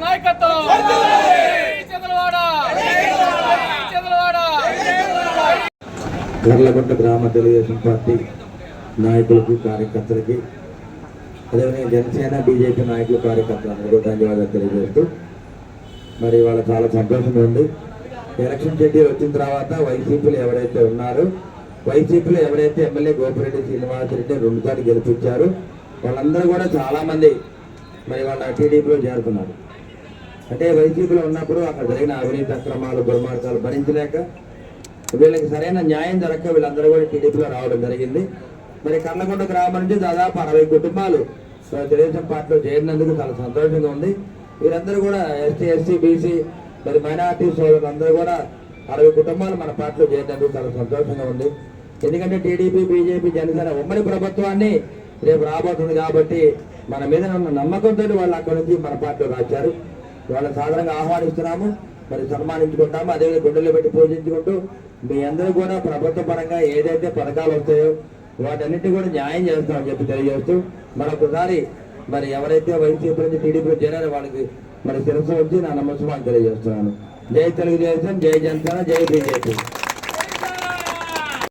నాయకత్వం. జై చంద్రవాడ జై చంద్రవాడ గర్లగుంట గ్రామ తెలుగుదేశం పార్టీ నాయకులకు కార్యకర్తలకి అదేవిధంగా జనసేన బీజేపీ నాయకులు కార్యకర్తలందరికీ ధన్యవాదాలు తెలియజేస్తూ మరి వాళ్ళ చాలా సంతోషంగా ఉంది. ఎలక్షన్ షెడ్యూల్ వచ్చిన తర్వాత వైసీపీలు ఎవరైతే ఉన్నారో వైసీపీలో ఎవరైతే ఎమ్మెల్యే గోపిరెడ్డి శ్రీనివాసరెడ్డి రెండు సార్లు గెలిపించారో వాళ్ళందరూ కూడా చాలా మంది మరి వాళ్ళ టీడీపీలో చేరుతున్నారు అంటే వైసీపీలో ఉన్నప్పుడు అక్కడ జరిగిన అవినీతి అక్రమాలు దుర్మార్గాలు భరించలేక వీళ్ళకి సరైన న్యాయం జరగక వీళ్ళందరూ కూడా టీడీపీలో రావడం జరిగింది. మరి కర్లకొండ గ్రామం నుంచి దాదాపు అరవై కుటుంబాలు తెలుగుదేశం పార్టీలో చేరినందుకు చాలా సంతోషంగా ఉంది. వీరందరూ కూడా ఎస్టీ ఎస్సీ బీసీ మరి మైనార్టీ సోదరులందరూ కూడా అరవై కుటుంబాలు మన పార్టీలో చేరినందుకు చాలా సంతోషంగా ఉంది. ఎందుకంటే టీడీపీ బీజేపీ జనసేన ఉమ్మడి ప్రభుత్వాన్ని రేపు రాబోతుంది కాబట్టి మన మీద ఉన్న నమ్మకంతో వాళ్ళు అక్కడ నుంచి మన పార్టీలో రాశారు వాళ్ళని సాధారణంగా ఆహ్వానిస్తున్నాము. మరి సన్మానించుకుంటాము. అదేవిధంగా గుండెలు పెట్టి పూజించుకుంటూ మీ అందరూ కూడా ప్రభుత్వ పరంగా ఏదైతే పథకాలు వస్తాయో వాటన్నిటి కూడా న్యాయం చేస్తామని చెప్పి తెలియజేస్తూ మరొకసారి మరి ఎవరైతే వైసీపీ నుంచి టీడీపీ చేరారో వాళ్ళకి మరి శిరస్సు వచ్చి నా నమస్కారం తెలియజేస్తున్నాను. జై తెలుగుదేశం జై జనసేన జై బీజేపీ.